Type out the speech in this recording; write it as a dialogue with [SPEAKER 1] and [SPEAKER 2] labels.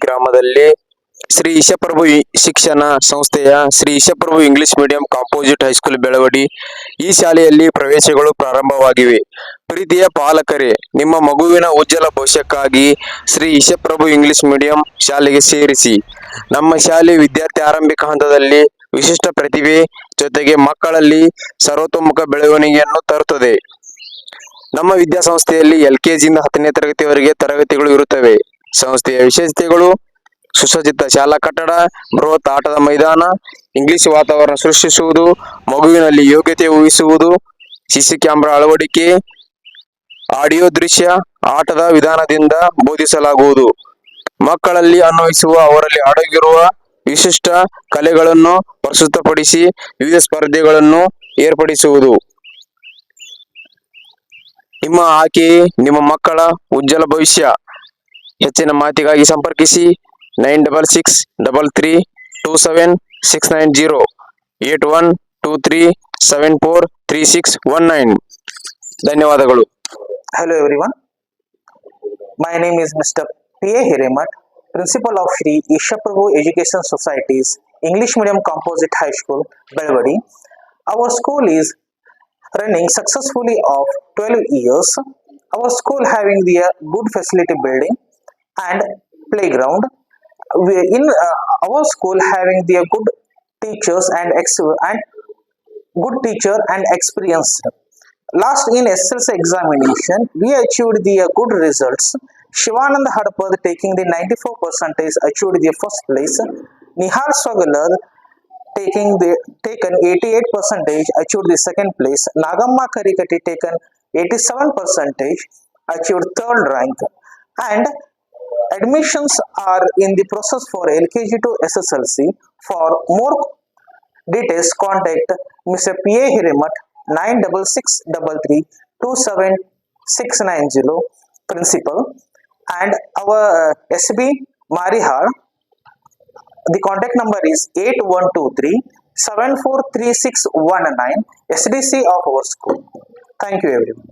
[SPEAKER 1] ಗ್ರಾಮದಲ್ಲಿ ಶ್ರೀ ಈಶಪ್ರಭು ಶಿಕ್ಷಣ ಸಂಸ್ಥೆಯ Shri Eshaprabhu English medium composite high school Belavadi ಈ ಶಾಲೆಯಲ್ಲಿ ಪ್ರವೇಶಗಳು ಪ್ರಾರಂಭವಾಗಿವೆ. ಪ್ರೀತಿಯ ಪಾಲಕರೇ, ನಿಮ್ಮ ಮಗುವಿನ ಉಜ್ವಲ ಭವಿಷ್ಯಕ್ಕಾಗಿ ಶ್ರೀ ಈಶಪ್ರಭು ಇಂಗ್ಲಿಷ್ ಮೀಡಿಯಂ ಶಾಲೆಗೆ ಸೇರಿಸಿ. ನಮ್ಮ ಶಾಲೆ ವಿದ್ಯಾರ್ಥಿ ಆರಂಭಿಕ ಹಂತದಲ್ಲಿ ವಿಶಿಷ್ಟ ಪ್ರತಿಭೆ ಜೊತೆಗೆ ಮಕ್ಕಳಲ್ಲಿ ಸರ್ವತೋಮುಖ ಬೆಳವಣಿಗೆಯನ್ನು ತರುತ್ತದೆ. ನಮ್ಮ ವಿದ್ಯಾಸಂಸ್ಥೆಯಲ್ಲಿ ಎಲ್ ಜಿಯಿಂದ ಹತ್ತನೇ ತರಗತಿವರೆಗೆ ತರಗತಿಗಳು ಇರುತ್ತವೆ. ಸಂಸ್ಥೆಯ ವಿಶೇಷತೆಗಳು, ಸುಸಜ್ಜಿತ ಶಾಲಾ ಕಟ್ಟಡ, ಬೃಹತ್ ಆಟದ ಮೈದಾನ, ಇಂಗ್ಲಿಷ್ ವಾತಾವರಣ ಸೃಷ್ಟಿಸುವುದು, ಮಗುವಿನಲ್ಲಿ ಯೋಗ್ಯತೆ ಊಹಿಸುವುದು, ಸಿಸಿ ಕ್ಯಾಮೆರಾ ಅಳವಡಿಕೆ, ಆಡಿಯೋ ದೃಶ್ಯ, ಆಟದ ವಿಧಾನದಿಂದ ಬೋಧಿಸಲಾಗುವುದು. ಮಕ್ಕಳಲ್ಲಿ ಅನ್ವಯಿಸುವ, ಅವರಲ್ಲಿ ಅಡಗಿರುವ ವಿಶಿಷ್ಟ ಕಲೆಗಳನ್ನು ಪ್ರಸ್ತುತಪಡಿಸಿ ವಿವಿಧ ಸ್ಪರ್ಧೆಗಳನ್ನು ಏರ್ಪಡಿಸುವುದು. ನಿಮ್ಮ ಆಕೆ, ನಿಮ್ಮ ಮಕ್ಕಳ ಉಜ್ವಲ ಭವಿಷ್ಯ. ಹೆಚ್ಚಿನ ಮಾಹಿತಿಗಾಗಿ ಸಂಪರ್ಕಿಸಿ nine double six double three two seven six nine zero eight one two three seven four three six one nine ಧನ್ಯವಾದಗಳು
[SPEAKER 2] Hello everyone. My name is Mr. P.A. Hiremat, Principal of Shri Ishaprabhu Education Society's English Medium Composite High School, Belwadi. Our school is running successfully of 12 years. Our school having the uh, good facility building and playground. We, in uh, our school having the good teachers and ex- and good teacher and experience. Last in SSLC examination, we achieved the uh, good results. Shivanand Hadpad taking the 94 percentage achieved the first place. Nihal Swagalar taking the taken 88 percentage achieved the second place. Nagamma Karikati taken 87 percentage achieved third rank. And admissions are in the process for LKG to SSLC. For more Details contact Mr. P.A. Hirimat 9633 principal and our uh, SB Marihar the contact number is 8123 743619 SDC of our school. Thank you everyone.